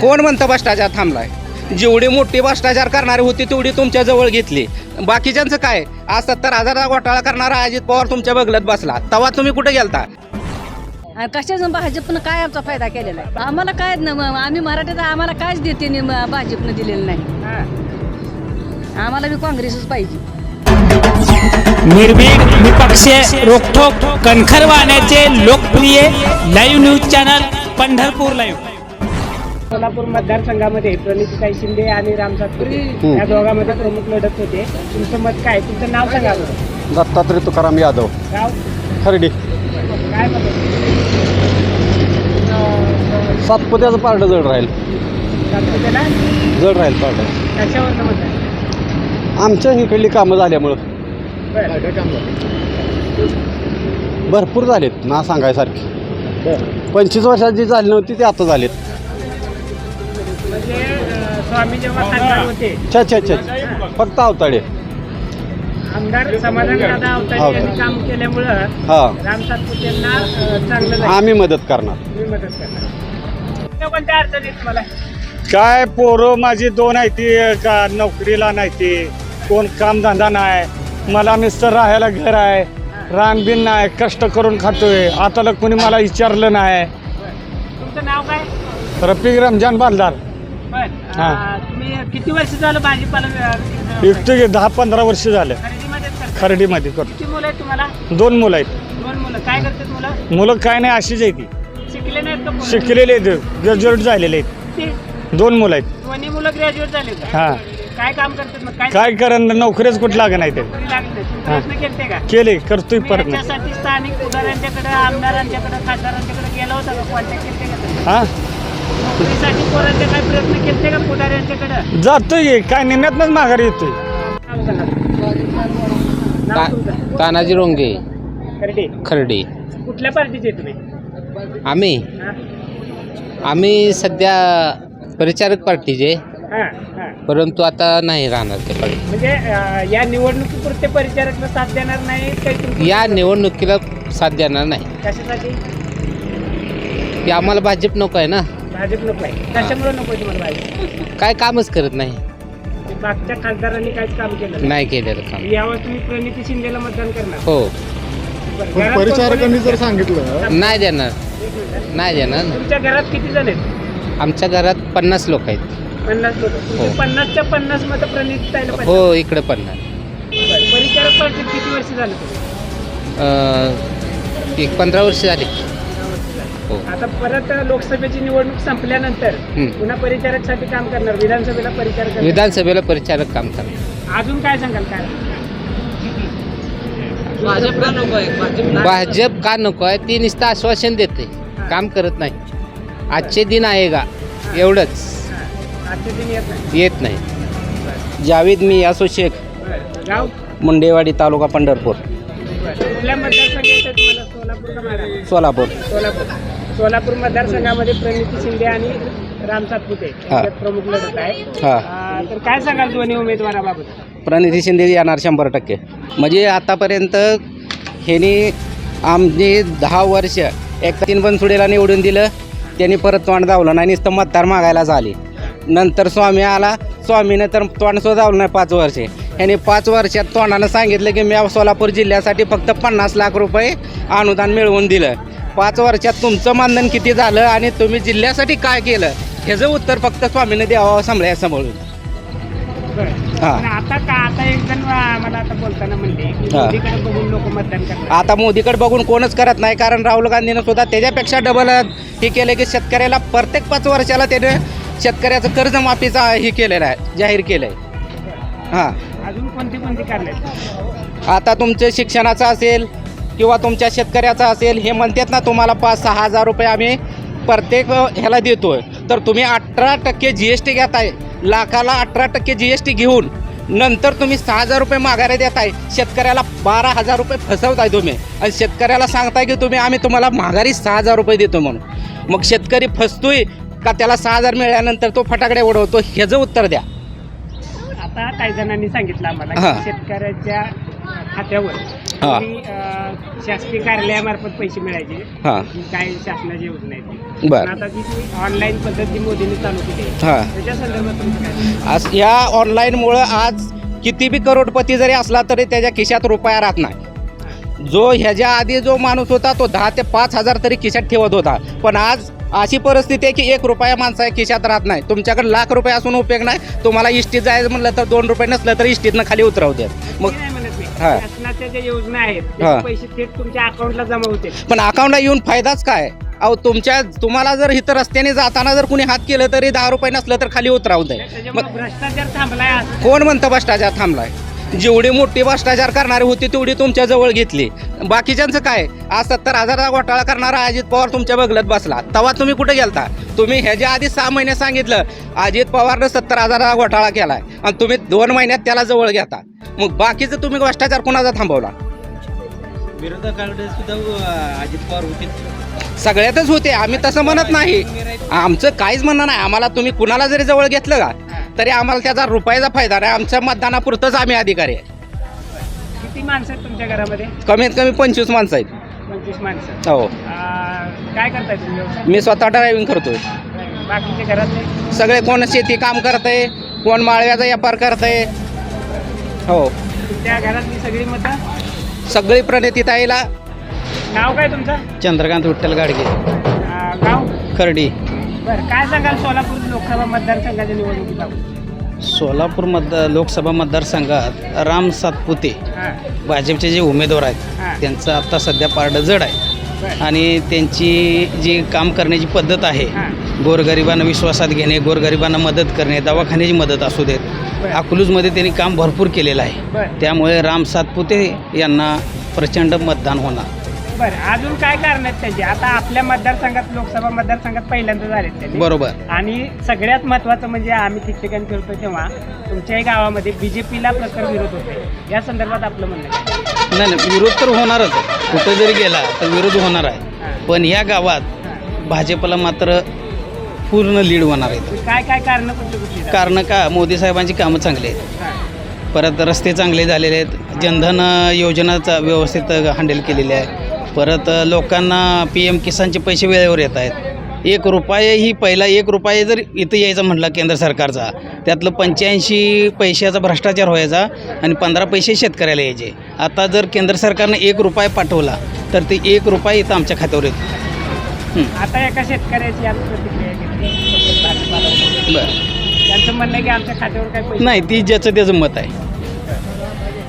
कोण म्हणतं भ्रष्टाचार थांबलाय? जेवढी मोठी भ्ष्टाचार करणारी होती तेवढी तुमच्या जवळ घेतली. बाकीच्यांचं काय? आज सत्तर हजाराचा घोटाळा करणारा अजित पवार तुमच्या बगलत बसला. तेव्हा तुम्ही कुठे गेलता? कशाचं भाजपनं काय आमचा फायदा केलेला आहे? आम्हाला काय आम्ही मराठीत आम्हाला कायच देते भाजपनं दिलेलं नाही. आम्हाला बी काँग्रेसच पाहिजे. निर्भीड निपक्ष रोखोक कणखर वाहण्याचे लोकप्रिय live news channel Pandharpur live Solapur मतदारसंघामध्ये प्रणितीताई शिंदे आणि राम सातपुते या दोघांमध्ये प्रमुख लढत होते. तुमचं मत काय? तुमचं नाव सांगा बरं. दत्तात्रय तुकाराम यादव. गाव? खर्डी. काय मत सातपुत्याचं पारडं जड राहील. जड राहील पारडं. कशावर मत आहे? आमच्या इकडली कामं झाल्यामुळं. भरपूर झालेत ना सांगायसारखी. पंचवीस वर्षात जी झाली नव्हती ती आता झालीत. स्वामी जेव्हा खासदार होते. छा छा छा फक्त अवताडे. आमदार समाधान दादा अवतारे यांनी काम केल्यामुळं हा. राम अं, चांगलं झालं. आम्ही मदत करणार. तुम्ही मदत करणार. कोणत्या कोणत्या अडचणी तुम्हाला काय पोरं माझी दोन आहे ती का नोकरीला नाही ती कोण कामधंदा नाही. मला मिस्टर राहायला घर आहे रानबिन नाही कष्ट करून खातोय. आता कोणी मला विचारलं नाही. तुमचं नाव काय? रफिक रमजान बालदार. तुम्ही किती वर्ष झालं भाजीपाला एकटे दहा पंधरा वर्ष झालं. खरेदीमध्येच करता? खरेडीमध्ये करतो. किती मुलं आहेत तुम्हाला? दोन मुलं आहेत. दोन मुलं. काय करतात मुलं? मुलं काय नाही अशीच आहे ती. शिकले नाहीत का पोरं? शिकलेले आहेत. ग्रॅज्युएट झालेले आहेत. दोन मुलं आहेत. दोन्ही मुलं ग्रॅज्युएट झाले का? हां. काय काम करतात मग? काय नोकरीच कुठं लाग नाही ते. नोकरी लागली नाही. तुम्ही. प्रयत्न केलते का? केले करतोय तुम्ही परत. नाही याच्यासाठी स्थानिक आमदारांच्याकडे खासदारांच्याकडे गेला होता का? कॉन्टॅक्ट केलते का तुम्ही? हां? नोकरीसाठी पोरांचे काय प्रयत्न का जातोय काय निम्यातनंच माघारी येतोय. नाव? तानाजी रोंगे. खर्डे. खर्डे. कुठल्या पार्टीचे तुम्ही? आम्ही. हां? आम्ही सध्या परिचारक पार्टीचे. हां, हां. परंतु आता नाही राहणार ते पार्टी. म्हणजे अं, या निवडणुकीपुरते परिचारकला साथ देणार नाही काही तुमचं- या निवडणुकीला साथ देणार नाही. कशासाठी? की आम्हाला भाजप नको आहे ना? भाजप नको आहे कशामुळे नको आहे तुम्हाला भाजप? काय कामच करत नाही. ते मागच्या खासदारांनी काहीच काम केलं नाही. नाही केलेलं काम. यावर तुम्ही प्रणिती शिंदेला मतदान करणार. हो. बरं, घरात परिचारकांनी जर सांगितलं नाही देणार. नाही देणार ना. तुमच्या घरात किती जण आहेत? आमच्या घरात पन्नास लोक आहेत. पन्नास लोक. तुमचे हो. पन्नासच्या पन्नास मत प्रणित हो इकडे पन्नास. परिचारक पार्टीत किती वर्ष झालं तुम्ही? अं, एक पंधरा वर्ष झाली. हो. आता परत लोकसभेची निवडणूक संपल्यानंतर हं. पुन्हा परिचारकसाठी काम करणार विधानसभेला परिचारक करणार. विधानसभेला परिचारक काम करणार. अजून काय सांगाल काय? भाजप का नको आहे? ती नुसतं आश्वासन देते. काम करत नाही. आजचे दिन आहे का? एवढंच. दिनी येत नाही. येत नाही. जावेद मी असो शेख. बरं. गाव? मुंडेवाडी तालुका पंढरपूर. बरं. कुठल्या मतदारसंघ येतं तुम्हाला? सोलापूर का माढा? सोलापूर. सोलापूर. सोलापूर मतदारसंघामध्ये प्रणिती शिंदे आणि राम सातपुते यांच्यात प्रमुख लढत आहे हा. आ, तर काय सांगाल दोन्ही उमेदवाराबाबत? प्रणिती शिंदे येणार शंभर टक्के. म्हणजे आतापर्यंत ह्यांनी आमची दहा वर्ष एक तीन बनसुडेला निवडून दिलं त्यांनी परत तोंड दावलं नाही नुसतं मतदार मागायला झाली. नंतर स्वामी आला स्वामीने तर तोंड सुद्धा दावलं नाही पाच वर्षे. ह्यांनी पाच वर्षात तोंडानं सांगितलं की मी सोलापूर जिल्ह्यासाठी फक्त पन्नास लाख रुपये अनुदान मिळवून दिलं. पाच वर्षात तुमचं मानधन किती झालं आणि तुम्ही जिल्ह्यासाठी काय केलं? ह्याचं उत्तर फक्त स्वामीने द्यावं सांभाळ्या सांभाळून आता का? आता एक जण आ, मला आता बोलताना बघून लोक मतदान करणार आता मोदीकडे बघून कोणच करत नाही कारण राहुल गांधीनं सुद्धा त्याच्यापेक्षा डबल हे केलं की शेतकऱ्याला प्रत्येक पाच वर्षाला त्याने शेतकऱ्याचं कर्जमाफीचा हे केलेलं आहे जाहीर केलं आहे हां. अजून कोणती कोणती कारण आता तुमचं शिक्षणाचं असेल किंवा तुमच्या शेतकऱ्याचं असेल हे म्हणतात ना तुम्हाला पाच सहा हजार रुपये आम्ही प्रत्येक ह्याला देतोय. तर तुम्ही अठरा टक्के जी एस टी घेताय. लाखाला अठरा टक्के जी एस टी घेऊन नंतर तुम्ही सहा हजार रुपये माघारी देताय. शेतकऱ्याला बारा हजार रुपये फसवताय तुम्ही. आणि शेतकऱ्याला सांगताय की तुम्ही आम्ही तुम्हाला माघारी सहा हजार रुपये देतो म्हणून. मग शेतकरी फसतोय का त्याला सहा हजार मिळाल्यानंतर तो फटाकडे उडवतो? ह्याचं उत्तर द्या. आता काही जणांनी सांगितलं आम्हाला शेतकऱ्याच्या खात्यावर हा. अं, शासकीय कार्यालयामार्फत पैसे मिळायचे हां जी काय शासनाची योजना आहे ती. बर. पण आता जी ऑनलाईन पद्धत जी मोदींनी चालू केली आहे, हां त्याच्या संदर्भात तुमचं काय आज ह्या ऑनलाईनमुळं आज किती बी करोडपती जरी असला तरी त्याच्या खिशात रुपया राहत नाही जो ह्याच्या आधी जो माणूस होता तो दहा ते पाच हजार तरी खिशात ठेवत होता पण आज अशी परिस्थिती आहे की एक रुपया माणसा खिशात राहत नाही तुमच्याकडे लाख रुपये असून उपयोग नाही तुम्हाला इष्टीत जायचं म्हणलं तर दोन रुपये नसलं तर इष्टीतनं खाली उतरवतात मग नाही. हा. शासनाच्या ज्या योजना आहेत हा. त्याचे पैसे थेट तुमच्या अकाउंटला जमा होते पण अकाउंटला येऊन फायदाच काय? अहो तुमच्या तुम्हाला जर इथं रस्त्याने जाताना जर कुणी हात केलं तरी दहा रुपये नसलं तर खाली त्याच्यामुळे मग भ्रष्टाचार थांबलाय असं कोण म्हणतं भ्रष्टाचार थांबलाय? जेवढी मोठी भ्रष्टाचार करणारी होती तेवढी तुमच्या जवळ घेतली. बाकीच्यांचं काय? आज सत्तर हजाराचा घोटाळा करणारा अजित पवार तुमच्या बगलत बसला. तेव्हा तुम्ही कुठे गेलता? तुम्ही ह्याच्या आधी सहा महिने सांगितलं अजित पवारनं सत्तर हजाराचा घोटाळा केलाय. आणि तुम्ही दोन महिन्यात त्याला जवळ घेता. मग बाकीचं तुम्ही भ्रष्टाचार कुणाचा थांबवला? विरोधकाकडे सुद्धा अजित पवार होते. सगळ्यातच होते. आम्ही तसं म्हणत नाही. आमचं काहीच म्हणणं नाही. आम्हाला तुम्ही कुणाला जरी जवळ घेतलं का तरी आम्हाला त्याचा रुपयाचा फायदा नाही. आमच्या मतदानापुरतंच आम्ही अधिकारी आहे. किती माणसं आहेत तुमच्या घरामध्ये? कमीत कमी पंचवीस माणसं आहेत. पंचवीस माणसं. हो. काय करताय तुम्ही मी स्वतः ड्रायव्हिंग करतोय. बाकीच्या घरातले? सगळे कोण शेती काम करतंय कोण माळव्याचा व्यापार करतंय हो. तुमच्या घरातली सगळी मतं. सगळी प्रणिती ताईला. नाव काय तुमचं? चंद्रकांत विठ्ठल गाडगे. अं, गाव? खर्डी. बरं काय सांगाल सोलापूर लोकसभा मतदारसंघाच्या निवडणुकीला सोलापूर मतदार लोकसभा मतदारसंघात राम सातपुते हां. भाजपचे जे उमेदवार हां. आहेत त्यांचं आत्ता सध्या पारडं जड आहे. बरं. आणि त्यांची जी काम करण्याची पद्धत आहे हां. गोरगरिबांना विश्वासात घेणे गोरगरिबांना मदत करणे दवाखान्याची मदत असू देत. अकलूजमध्ये त्यांनी काम भरपूर केलेलं आहे. त्यामुळे राम सातपुते यांना प्रचंड मतदान होणार. बरं अजून काय कारण आहेत त्याचे? आता आपल्या मतदारसंघात लोकसभा मतदारसंघात पहिल्यांदा त्यांनी. बरोबर. आणि सगळ्यात महत्त्वाचं म्हणजे आम्ही ठिकठिकाणी फिरतो तेव्हा तुमच्याही गावामध्ये बीजेपीला प्रखर विरोध होते या संदर्भात आपलं म्हणणं नाही नाही विरोध तर होणारच कुठं जरी गेला तर विरोध होणार आहे. पण या गावात. भाजपला मात्र पूर्ण लीड होणार आहे काय काय कारण कुठली कुठली आहेत? कारण का? मोदी साहेबांची कामं चांगली आहेत. हां. परत रस्ते चांगले झालेले आहेत. जनधन योजनाचा व्यवस्थित हँडल केलेली आहे. परत लोकांना पी एम किसानचे पैसे वेळेवर येत आहेत. एक रुपयाही पहिला एक रुपये जर इथं यायचा म्हटला केंद्र सरकारचा त्यातलं पंच्याऐंशी पैशाचा भ्रष्टाचार व्हायचा आणि पंधरा पैसे शेतकऱ्याला यायचे. आता जर केंद्र सरकारनं एक रुपया पाठवला तर ते एक रुपया इथं आमच्या खात्यावर येतो. आता एका शेतकऱ्याची प्रतिक्रिया. बरं. त्यांचं म्हणणं आहे की आमच्या खात्यावर काय पैसे नाही ती ज्याचं त्याचं मत आहे.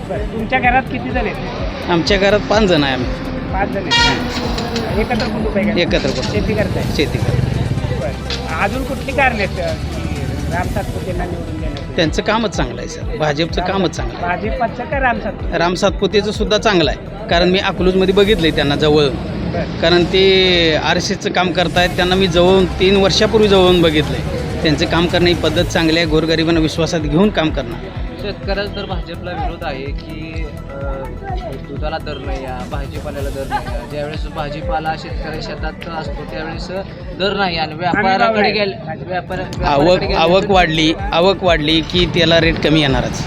बरं. तुमच्या घरात किती जण आहेत? आमच्या घरात पाच जण आहे आम्ही. पाच जण आहेत. एकत्र कुटुंब आहे का? एकत्र कुटुंब. शेती करताय? शेती करतो बरं. अजून कुठली कारण आहेत अं, की राम सातपुतेंना निवडून देण्याची त्यांचं कामच चांगलं आहे सर. भाजपचं कामच चांगलं भाजपाचं का राम सातपुते? आहे राम सातपुतेचं सुद्धा चांगलं आहे. कारण मी अकलूजमध्ये बघितलं आहे त्यांना जवळ. बरं. कारण ते आर एस एसचं काम करतायत. त्यांना मी जवळून तीन वर्षापूर्वी जवळून बघितलं आहे त्यांचं काम करण्याची पद्धत चांगली आहे. गोरगरिबांना विश्वासात घेऊन काम करणं. शेतकऱ्याचा तर भाजपला विरोध आहे की अ, दुधाला दर नाही आहे भाजीपाल्याला दर नाही आहे. ज्यावेळेस भाजीपाला शेतकरी शेतात असतो त्यावेळेस दर नाही आणि व्यापाराकडे. गेले व्यापार आवक आवक वाढली आवक वाढली की त्याला रेट कमी येणारच.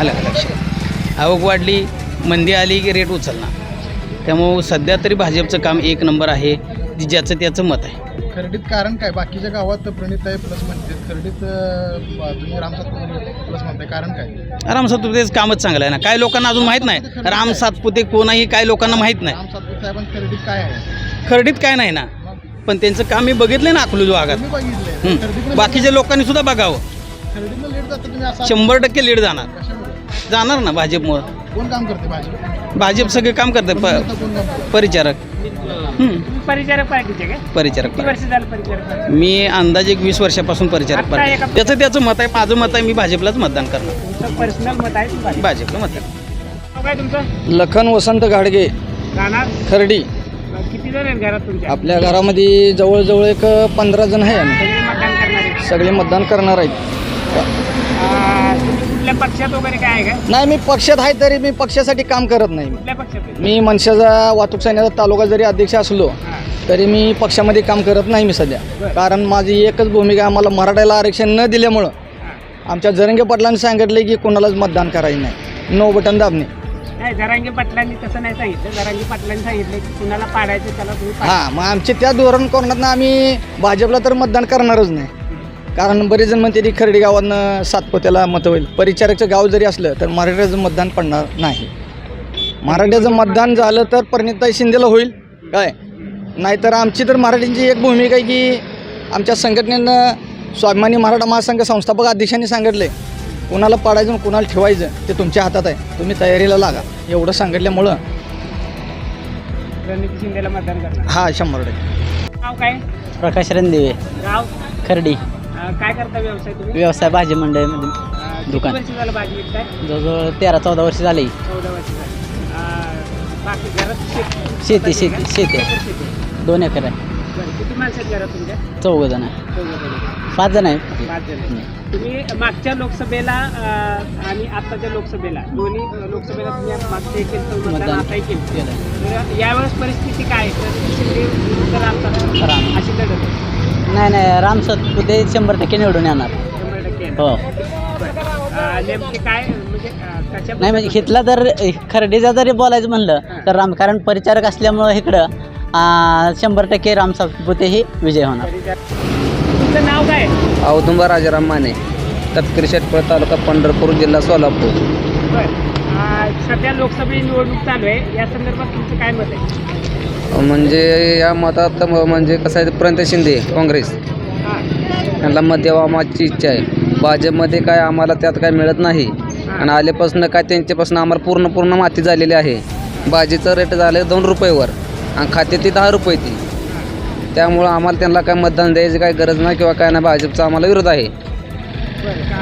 आलं का लक्षात? आवक वाढली मंदी आली की रेट उचलणार. त्यामुळं सध्या तरी भाजपचं काम एक नंबर आहे. ज्याचं त्याचं मत आहे. खर्डीत कारण काय? बाकीच्या गावात प्रणित आहे प्लस म्हणते. खर्डीत अं, तुम्ही प्लस म्हणताय कारण काय? राम सातपुतेचं कामच चांगलं आहे ना. काय लोकांना अजून माहीत नाही. राम सातपुते कोणाही काय लोकांना माहीत नाही. राम सातपुते साहेबांचं खर्डीत काय आहे? खरडीत काय नाही ना. पण त्यांचं काम मी बघितलं ना अकलूज भागात तुम्ही बघितलंय. हं. खर्डीतनं बाकीच्या लोकांनी सुद्धा बघावं. खर्डीतनं लेट जातं तुम्ही असं? शंभर टक्के लीड जाणार. कशामुळे? जाणार ना भाजपमुळं. कोण काम करते भाजप? भाजप सगळे काम करते प कोण काम करते? परिचारक. हं, तुम्ही परिचारक पार्टीचे का परिचारक किती वर्ष झालं परिचारक पार्टी? मी अंदाजे एक वीस वर्षापासून परिचारक आता पार्टी एका- त्याचं त्याचं मत आहे माझं मत आहे मी भाजपलाच मतदान करणार. तुमचं पर्सनल मत आहे तुम्हाला भाजपला मतदान नाव काय तुमचं? लखन वसंत गाडगे राहणार खर्डी. किती जण आहेत घरात तुमच्या? आपल्या घरामध्ये जवळजवळ एक पंधरा जण आहे आम्ही. सगळे मतदान करणारे सगळे मतदान करणार आहेत. कुठल्या पक्षात वगैरे काय आहे का? नाही मी पक्षात आहे तरी मी पक्षासाठी काम करत नाही. कुठल्या पक्षात आहे? मी मनशाचा वाहतूक सैन्याचा तालुका जरी अध्यक्ष असलो. तरी मी पक्षामध्ये काम करत नाही मी सध्या. कारण माझी एकच भूमिका आहे, मला मराठ्याला आरक्षण न दिल्यामुळं आमच्या जरंगे पाटलांनी सांगितले की कोणालाच मतदान करायचं नाही. नो बटन दाबणे. नाही जरांगे पाटलांनी तसं नाही सांगितलं. जरांगे पाटलांनी सांगितलं की कुणाला पाडायचं त्याला तुम्ही पाडा. हां मग आमचे त्या धोरण कोणातनं आम्ही भाजपला तर मतदान करणारच नाही. कारण बरेच जण म्हणते की खर्डी गावातनं सातपोत्याला मत होईल. परिचारकचं गाव जरी असलं तर मराठ्याचं मतदान पडणार नाही. मराठ्याचं मतदान झालं तर परिणिताई शिंदेला होईल. काय? नाहीतर आमची तर मराठींची एक भूमिका आहे की आमच्या संघटनेनं स्वाभिमानी मराठा महासंघ संस्थापक अध्यक्षांनी सांगितले कुणाला पाडायचं कुणाला ठेवायचं ते तुमच्या हातात आहे. तुम्ही तयारीला लागा. एवढं सांगितल्यामुळं शिंदेला मतदान करणार. हा शंभर टक्के. काय? प्रकाश रणदिवे. गाव खर्डी. काय करता व्यवसाय तुम्ही? व्यवसाय भाजी मंडळीमध्ये अं, किती दुकान. वर्ष झालं भाजी विकताय? जवळजवळ तेरा चौदा वर्ष झाली. चौदा वर्ष झाली. अं, बाकी घरात शेत- शेती शेती शेती किती एकर शेती. आहे? दोन एकर आहे. बरं, किती माणसं आहेत घरात तुमच्या? चौघ जण आहे. चौघं जण. पाच जण आहे पाच जण तुम्ही मागच्या लोकसभेला अं, आणि आताच्या लोकसभेला दोन्ही अं, लोकसभेला तुम्ही मागच्या केलं मतदान मतदान आताही केलं. केलं. तर यावेळेस परिस्थिती काय आहे? शिंदे विरुद्ध राम. अशी लढत आहे. नाही नाही राम सतपुते शंभर टक्के निवडून येणार. शंभर टक्के आहे. हो. अं, नेमके काय म्हणजे अं, कशा नाही म्हणजे इथला जर खर्डीचा जरी बोलायचं म्हणलं तर राम कारण परिचारक असल्यामुळं इकडं आ, शंभर टक्के राम सतपुते ही विजय होणार. तुमचं नाव काय? औदुंबा राजाराम माने तत्करी शेटपळ तालुका पंढरपूर जिल्हा सोलापूर. बरं. अं, सध्या लोकसभा निवडणूक चालू आहे. या संदर्भात तुमचं काय मत आहे? म्हणजे या मतात म्हणजे कसं आहे प्रणित शिंदे काँग्रेस. यांना मत द्यावा आमची इच्छा आहे. भाजपमध्ये काय आम्हाला त्यात काय मिळत नाही. आणि आल्यापासून काय त्यांच्यापासून आम्हाला पूर्ण पूर्ण माती झालेली आहे. भाजीचं रेट झालं दोन रुपयेवर. आणि खाते ती दहा रुपये ती. त्यामुळं आम्हाला त्यांना काय मतदान द्यायची काय गरज नाही किंवा काय नाही भाजपचा आम्हाला विरोध आहे.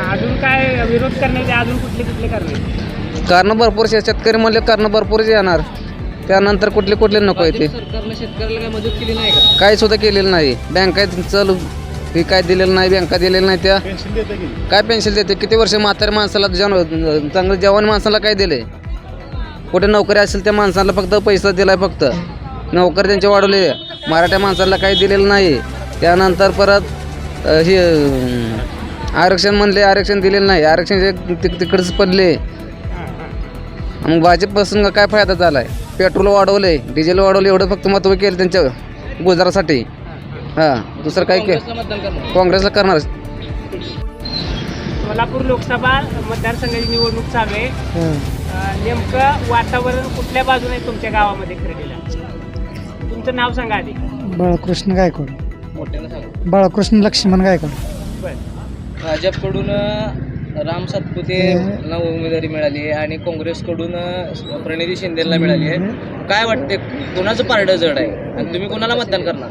अजून काय विरोध करण्याचे अजून कुठले कुठले करणे कारण भरपूर शेतकरी म्हणले कारण भरपूरच येणार. त्यानंतर कुठले कुठले नको येते सरकारनं शेतकऱ्याला काय मदत केली नाही का? काय सुद्धा केलेलं नाही. बँकेत चल हे काय दिलेलं नाही बँका दिलेलं नाही त्या. काय पेन्शन देते? किती वर्ष म्हाताऱ्या माणसाला जन चांगलं जवान माणसाला काय दिले? कुठे नोकरी असेल त्या माणसाला फक्त पैसा दिलाय फक्त. नोकरी त्यांचे वाढवले. मराठ्या माणसाला काही दिलेलं नाही. त्यानंतर परत हे आरक्षण म्हणले आरक्षण दिलेलं नाही. आरक्षण जे तिक- तिकडच पडले. मग भाजपपासून काय फायदा झाला आहे पेट्रोल वाढवले डिझेल वाढवले एवढं फक्त महत्त्व केलं त्यांच्या गुजरासाठी. हां दुसरं काय के मतदान करणार. काँग्रेसला करणार. सोलापूर लोकसभा मतदारसंघाची निवडणूक चालू आहे. नेमकं वातावरण कुठल्या बाजूने आहे तुमच्या गावामध्ये खरेदीला? तुमचं नाव सांगा आधी. बाळकृष्ण गायकवाड. मोठ्यानं सांगा. बाळकृष्ण लक्ष्मण गायकवाड. बरं. भाजपकडून राम सातपुते यांना उमेदवारी मिळाली आहे आणि काँग्रेसकडून प्रणिती शिंदेला मिळाली आहे. काय वाटते कोणाचं पारडं जड आहे? आणि तुम्ही कोणाला मतदान करणार?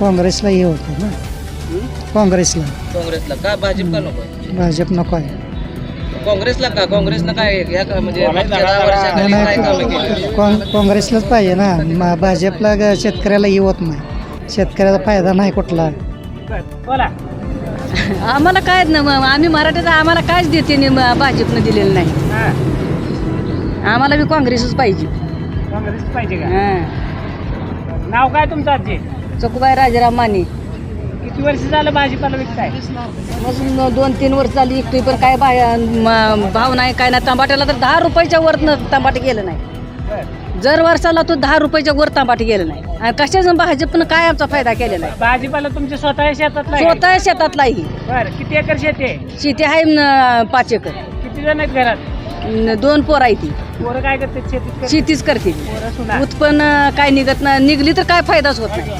काँग्रेसला हे होतं ना. काँग्रेसला. काँग्रेसला. का भाजप का नको? भाजप नको आहे. काँग्रेसला का? काँग्रेसनं काय या का- म्हणजे मागच्या दहा वर्षाखाली काय कामं केली? काँ- काँग्रेसलाच पाहिजे ना. म- भाजपला ग- शेतकऱ्याला हे होत नाही. शेतकऱ्याचा फायदा नाही कुठला. आम्हाला काय न मग आम्ही मराठीचा आम्हाला कायच देते नि- म- भाजपनं दिलेलं नाही. हां. आम्हाला बी काँग्रेसच पाहिजे. काँग्रेस पाहिजे का? हां. नाव काय तुमचं आजी? चकुबाई राजाराम माने. किती वर्ष झालं भाजीपाला विकताय? मग दोन तीन वर्ष झाली इकतोय पण काय बा म- भाव नाही काय नाही. टमाट्याला तर दहा रुपयाच्या वरनं टमाटे गेलं नाही. जर वर्षाला तो दहा रुपयाच्या वर टमाटे गेलं नाही. आणि कशाचं भाजपनं काय आमचा फायदा केलेला आहे? भाजीपाला तुमच्या स्वतः शेतातला आहे? स्वतः शेतातलाही. बरं किती एकर शेती आहे? शेती आहे न पाच एकर. किती जण आहेत घरात? न दोन पोर आहे ती. पोरं काय करतात? शेतीत करतात? शेतीच करते पोरं सुना. उत्पन्न काय निघत नाही. निघली तर काय फायदाच होत नाही.